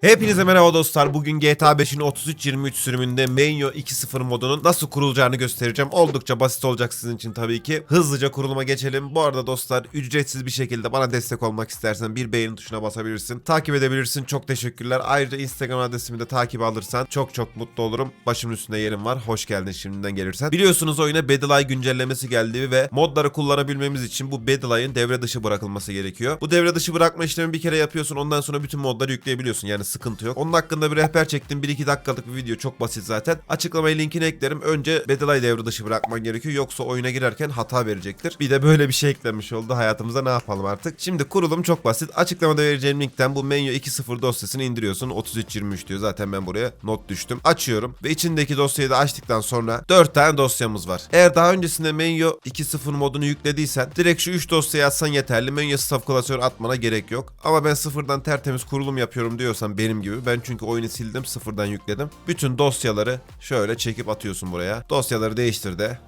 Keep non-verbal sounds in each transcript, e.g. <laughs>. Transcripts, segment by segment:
Hepinize merhaba dostlar. Bugün GTA 5'in 33-23 sürümünde Menyo 2.0 modunun nasıl kurulacağını göstereceğim. Oldukça basit olacak sizin için tabii ki. Hızlıca kuruluma geçelim. Bu arada dostlar ücretsiz bir şekilde bana destek olmak istersen bir beğeni tuşuna basabilirsin. Takip edebilirsin. Çok teşekkürler. Ayrıca Instagram adresimi de takip alırsan çok çok mutlu olurum. Başımın üstünde yerim var. Hoş geldin şimdiden gelirsen. Biliyorsunuz oyuna Eye güncellemesi geldi ve modları kullanabilmemiz için bu Eye'ın devre dışı bırakılması gerekiyor. Bu devre dışı bırakma işlemi bir kere yapıyorsun. Ondan sonra bütün modları yükleyebiliyorsun. Yani sıkıntı yok. Onun hakkında bir rehber çektim. 1-2 dakikalık bir video çok basit zaten. Açıklamaya linkini eklerim. Önce Eye devre dışı bırakman gerekiyor. Yoksa oyuna girerken hata verecektir. Bir de böyle bir şey eklenmiş oldu. Hayatımıza ne yapalım artık. Şimdi kurulum çok basit. Açıklamada vereceğim linkten bu Menyo 2.0 dosyasını indiriyorsun. 3323 diyor. Zaten ben buraya not düştüm. Açıyorum ve içindeki dosyayı da açtıktan sonra 4 tane dosyamız var. Eğer daha öncesinde Menyo 2.0 modunu yüklediysen direkt şu 3 dosyayı atsan yeterli. Menyo staff klasör atmana gerek yok. Ama ben sıfırdan tertemiz kurulum yapıyorum diyorsan benim gibi. Ben çünkü oyunu sildim sıfırdan yükledim. Bütün dosyaları şöyle çekip atıyorsun buraya. Dosyaları değiştir de.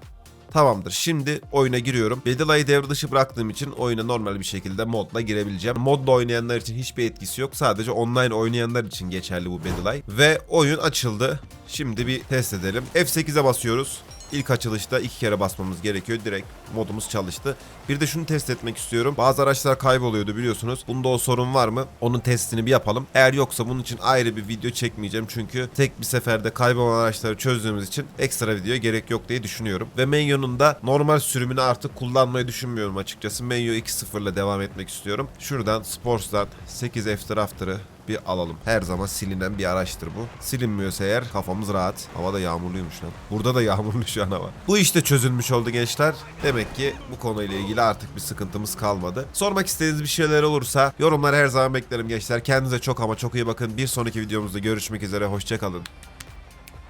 Tamamdır. Şimdi oyuna giriyorum. Bedelia'yı devre dışı bıraktığım için oyuna normal bir şekilde modla girebileceğim. Modla oynayanlar için hiçbir etkisi yok. Sadece online oynayanlar için geçerli bu Bedelay. Ve oyun açıldı. Şimdi bir test edelim. F8'e basıyoruz. İlk açılışta iki kere basmamız gerekiyor. Direkt modumuz çalıştı. Bir de şunu test etmek istiyorum. Bazı araçlar kayboluyordu biliyorsunuz. Bunda o sorun var mı? Onun testini bir yapalım. Eğer yoksa bunun için ayrı bir video çekmeyeceğim. Çünkü tek bir seferde kaybolan araçları çözdüğümüz için ekstra video gerek yok diye düşünüyorum. Ve Menyo'nun da normal sürümünü artık kullanmayı düşünmüyorum açıkçası. Menyo 2.0 ile devam etmek istiyorum. Şuradan Sports'tan 8 After After'ı bir alalım. Her zaman silinen bir araçtır bu. Silinmiyorsa eğer kafamız rahat. Hava da yağmurluymuş lan. Burada da <laughs> yağmurlu şu an hava. Bu işte çözülmüş oldu gençler. Demek ki bu konuyla ilgili artık bir sıkıntımız kalmadı. Sormak istediğiniz bir şeyler olursa yorumları her zaman beklerim gençler. Kendinize çok ama çok iyi bakın. Bir sonraki videomuzda görüşmek üzere. Hoşçakalın.